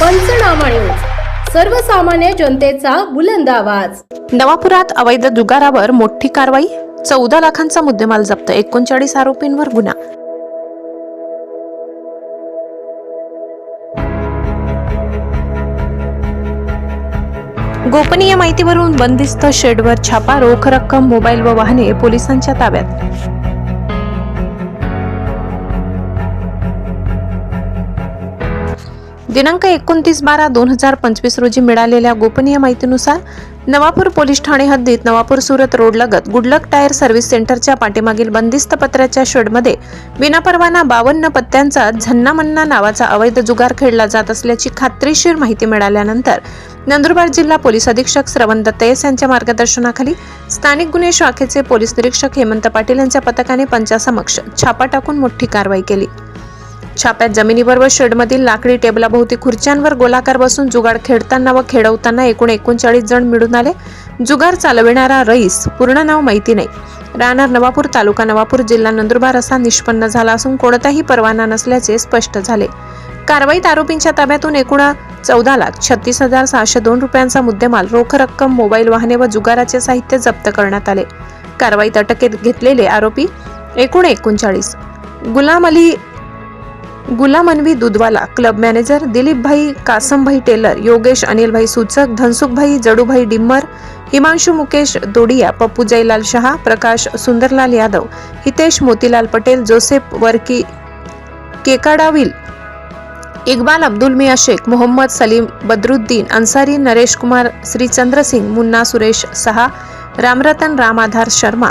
पंचनामा न्यूज सर्वसामान्य जनतेचा बुलंद आवाज. नवापुरात अवैध जुगारावर मोठी कारवाई? चौदा लाखांचा मुद्देमाल जप्त एकोणचाळीस आरोपींवर गुन्हा. गोपनीय माहितीवरून बंदिस्त शेडवर छापा रोख रक्कम मोबाईल व वाहने पोलिसांच्या ताब्यात. दिनांक एकोणतीस बारा दोन हजार पंचवीस रोजी मिळालेल्या गोपनीय माहितीनुसार नवापूर पोलीस ठाणे हद्दीत नवापूर सुरत रोड लगत गुडलक टायर सर्व्हिस सेंटरच्या पाठीमागील बंदिस्त पत्र्याच्या शेडमध्ये विनापरवाना बावन्न पत्त्यांचा झन्नामन्ना नावाचा अवैध जुगार खेळला जात असल्याची खात्रीशीर माहिती मिळाल्यानंतर नंदुरबार जिल्हा पोलीस अधीक्षक श्रवण दत्तयस यांच्या मार्गदर्शनाखाली स्थानिक गुन्हे शाखेचे पोलीस निरीक्षक हेमंत पाटील यांच्या पथकाने पंचासमक्ष छापा टाकून मोठी कारवाई केली. छाप्यात जमिनीवर व शेडमधील लाकडी टेबलाभोवती खुर्च्यांवर गोलाकार बसून जुगाड खेळताना व खेळवताना एकूण एकोणचाळीस जण मिळून आले. जुगार चालविणारा रईस पूर्ण नाव माहिती नाही. राहणार नवापूर तालुका नवापूर जिल्हा नंदुरबार असा निष्पन्न झाला असून कोणताही परवाना नसल्याचे स्पष्ट झाले. कारवाईत आरोपींच्या ताब्यातून एकूण चौदा लाख छत्तीस हजार सहाशे दोन रुपयांचा मुद्देमाल रोख रक्कम मोबाईल वाहने व जुगाराचे साहित्य जप्त करण्यात आले. कारवाईत अटकेत घेतलेले आरोपी एकूण एकोणचाळीस. Gulam Ali Gulam Anvi Dudhwala club manager Dilipbhai Kasambhai Tailor Yogesh Anilbhai Suchak Dhansukhbhai Jadubhai Dimmar Himanshu Mukesh Dodiya Pappu Jaylal Shah Prakash Sundarlal Yadav Hitesh Motilal Patel Joseph Varkey Kekadavil Iqbal Abdul Miya Shaikh Mohammed Salim Badruddin Ansari Naresh Kumar Shrichandra Singh Munna Suresh सहा रामरतन रामाधार शर्मा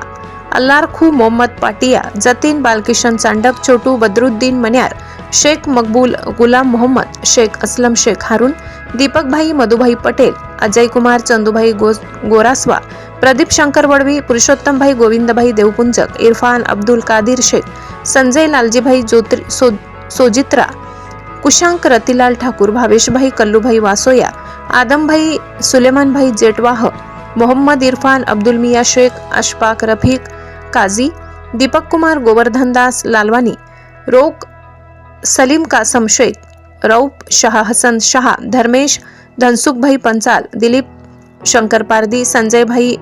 अल्लारखू मोहम्मद पाटिया जतीन बालकिशन चांडक छोटू बदरुद्दीन मन्यार शेख मकबूल गुलाम मोहम्मद शेख असलम शेख हारून दीपकभाई मधुभाई पटेल अजय कुमार चंदूभाई गो गोरासवा प्रदीप शंकर वडवी पुरुषोत्तमभाई गोविंदभाई देवपुंजक इरफान अब्दुल कादिर शेख संजय लालजीभाई ज्योति सो सोजित्रा कुशांक रतिलाल ठाकूर भावेशभाई कल्लूभाई वासोया आदमभाई सुलेमानभाई जेटवाह मोहम्मद इरफान अब्दुल मिया शेख अशफाक रफीक काझी दीपक कुमार गोवर्धनदास लालवानी रोक सलीम कासम शेख रौप शाह हसन शाह धर्मेश धनसुखभाई पंचाल दिलीप शंकर पारदी संजयभाई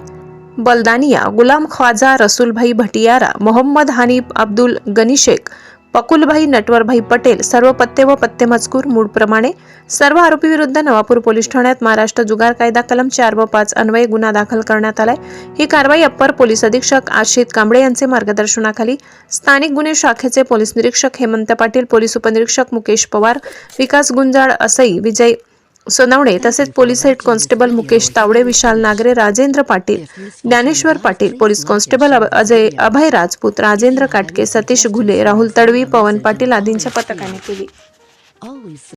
बलदानिया गुलाम ख्वाजा रसूलभाई भटियारा मोहम्मद हानिफ अब्दुल गनी शेख पकुलभाई नटवरभाई पटेल सर्व पत्ते व पत्ते मजकूर मूळप्रमाणे सर्व आरोपी विरुद्ध नवापूर पोलीस ठाण्यात महाराष्ट्र जुगार कायदा कलम चार व पाच अन्वये गुन्हा दाखल करण्यात आलाय. ही कारवाई अप्पर पोलीस अधीक्षक आशित कांबळे यांचे मार्गदर्शनाखाली स्थानिक गुन्हे शाखेचे पोलीस निरीक्षक हेमंत पाटील पोलीस उपनिरीक्षक मुकेश पवार विकास गुंजाळ असई विजय सोनवणे तसेच police head constable Mukesh Tawde Vishal Nagre Rajendra Patil Dnyaneshwar Patil police constable अभ- अजय अभय राजपूत राजेंद्र काटके सतीश घुले राहुल तडवी पवन पाटील आदींच्या पथकाने केली.